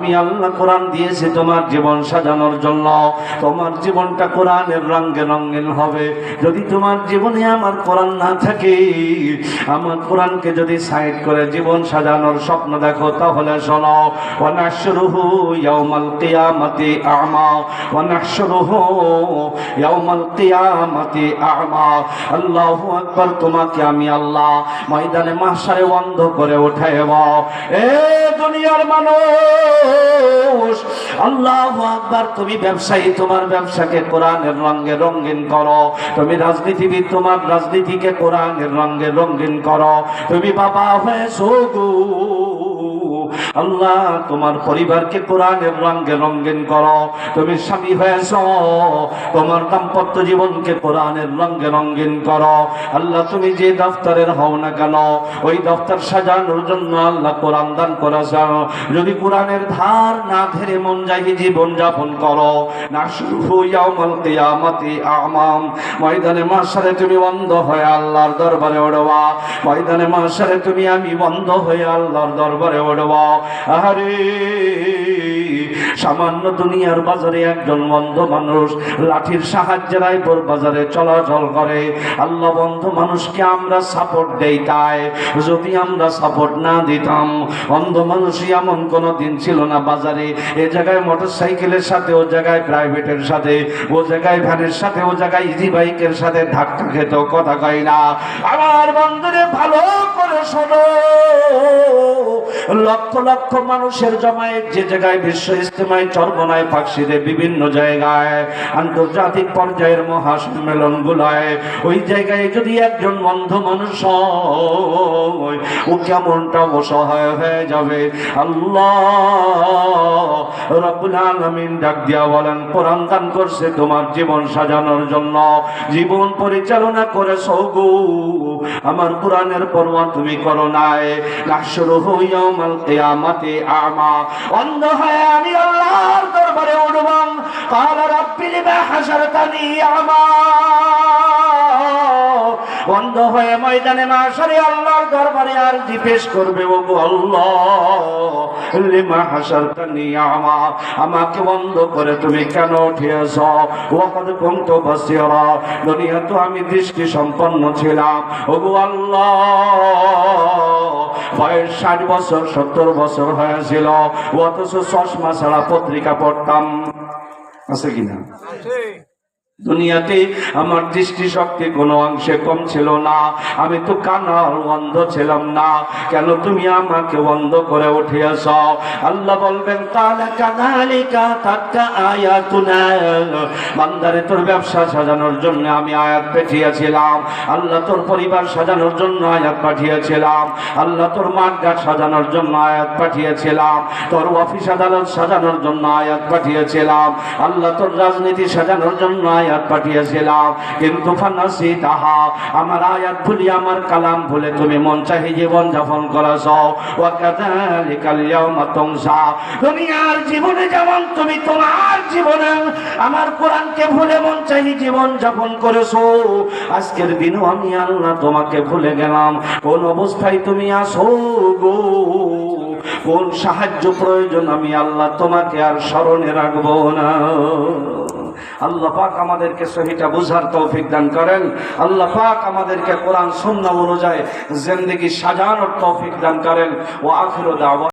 আমি আল্লাহ কোরআন দিয়েছি তোমার জীবন সাজানোর জন্য। তোমার জীবনটা কোরআনের রঙে রঙিন হবে। যদি তোমার জীবনে আমার কোরআন না থাকে, আমার কোরআনকে যদি সাইড করে জীবন সাজানোর স্বপ্ন দেখো, তাহলে শোনো, ওয়ানাশরুহু ইয়াউমাল কিয়ামাতি আ'মা ওয়ানাশরুহু ইয়াউমাল কিয়ামাতি আ'মা আল্লাহু আকবার, তোমাকে আমি আল্লাহ ময়দানে মাহশারে বন্ধ করে উঠাইব। এ দুনিয়ার মানুষ! আল্লাহ আকবার, তুমি ব্যবসায়ী, তোমার ব্যবসাকে কোরআনের রঙে রঙিন করো। তুমি রাজনীতিবিদ, তোমার রাজনীতিকে কোরআনের রঙে রঙিন করো। তুমি বাবা হয়ে গো আল্লাহ, তোমার পরিবারকে কোরআনের রঙে রঙিন করো। তুমি স্বামী হয়েছ, তোমার দাম্পত্য জীবনকে কোরআনের রঙে রঙিন করো। আল্লাহ, তুমি যে দফতরের হও না কেন, ওই দফতর সাজানোর জন্য আল্লাহ কোরআন দান করেছ। যদি কোরআনের ধার না ধরে মন যাই জীবন যাপন করো, না শুরু ইয়াউমাল কিয়ামাতি আমাম। ময়দানে মাসারে তুমি বন্ধ হয়ে আল্লাহর দরবারে ওড়বা ময়দানে মাসারে তুমি আমি বন্ধ হয়ে আল্লাহর দরবারে ওড়বা আরে সামান্য দুনিয়ার বাজারে একজন বন্ধ মানুষ লাঠির সাহায্যে রায়পুর বাজারে চলাচল করে। আল্লাহ বন্ধ মানুষকে আমরা সাপোর্ট দেই তাই। যদি আমরা সাপোর্ট না দিতাম, অন্ধ মানুষই এমন কোনো দিন ছিল না বাজারে। এ জায়গায় মোটর সাইকেলের সাথে, ও জায়গায় প্রাইভেটের সাথে, ও জায়গায় ভ্যানের সাথে, ও জায়গায় ইজি বাইকের সাথে ধাক্কা খেত, কথা কয় না। আমার বন্ধুরে ভালো করে শোনো। লক্ষ লক্ষ মানুষের জমায়েত যে জায়গায় বিশ্ব ইস্তেমায় চর্মনায় পাকশিরে বিভিন্ন জায়গায়, আন্তর্জাতিক পর্যায়ের মহাসম্মেলন গুলায় ওই জায়গায় যদি একজন বন্ধ মানুষ ও কেমনটা অসহায় হয়ে যাবে? আল্লাহ জীবন সাজানোর জন্য। জীবন পরিচালনা করে আমার তুমি আমা। আমি আল্লাহর দরবারে উঠবাম কাল রাব্বি লিমা হাসারতানি আমা বন্ধ হয়ে ময়দানে মাসারে আল্লাহর দরবারে আর জিজ্ঞেস করবে ও আমা আমাকে বন্ধ করে তুমি কেন উঠিয়েছ? ওয়াকাদ কুনতু বাসিরা দুনিয়া তো আমি দৃষ্টি সম্পন্ন ছিলাম। ও গো আল্লাহ, বয়স ষাট বছর, সত্তর বছর হয়েছিল। অথচ চশমা ছাড়া পত্রিকা পড়তাম। আছে কিনা? দুনিয়াতে আমার দৃষ্টি শক্তি কোনো অংশে কম ছিল না। আমি তো কানার অন্ধ ছিলাম না। কেন তুমি আমাকে অন্ধ করে উঠিয়েছ? আল্লাহ বলবেন বান্দারে, তোর ব্যবসা সাজানোর জন্য আমি আয়াত পাঠিয়েছিলাম। আল্লাহ তোর পরিবার সাজানোর জন্য আয়াত পাঠিয়েছিলাম। আল্লাহ তোর মাঠঘাট সাজানোর জন্য আয়াত পাঠিয়েছিলাম। তোর অফিস আদালত সাজানোর জন্য আয়াত পাঠিয়েছিলাম। আল্লাহ তোর রাজনীতি সাজানোর জন্য আয়াত পাঠিয়েছিলাম। কিন্তু ফানাসি তাহা আমার আয়াত ভুলি আমার কালাম ভুলে তুমি মন চাহি জীবন যাপন করাছ। তুনসা দুনিয়ার জীবনে যেমন তুমি তোমার জীবনে আমার কোরআনকে ভুলে মন চাহি জীবন যাপন করেছ, আজকের দিনও আমি আল্লাহ তোমাকে ভুলে গেলাম। কোন অবস্থায় তুমি আসো গো? কোন সাহায্য প্রয়োজন আমি আল্লাহ তোমাকে আর স্মরণে রাখব না। আল্লাহ পাক আমাদেরকে সহিটা বুঝার তৌফিক দান করেন। আল্লাহ পাক আমাদেরকে কোরআন সুন্নাহ অনুযায়ী জিন্দগি সাজানোর তৌফিক দান করেন। ও আখির দাওয়া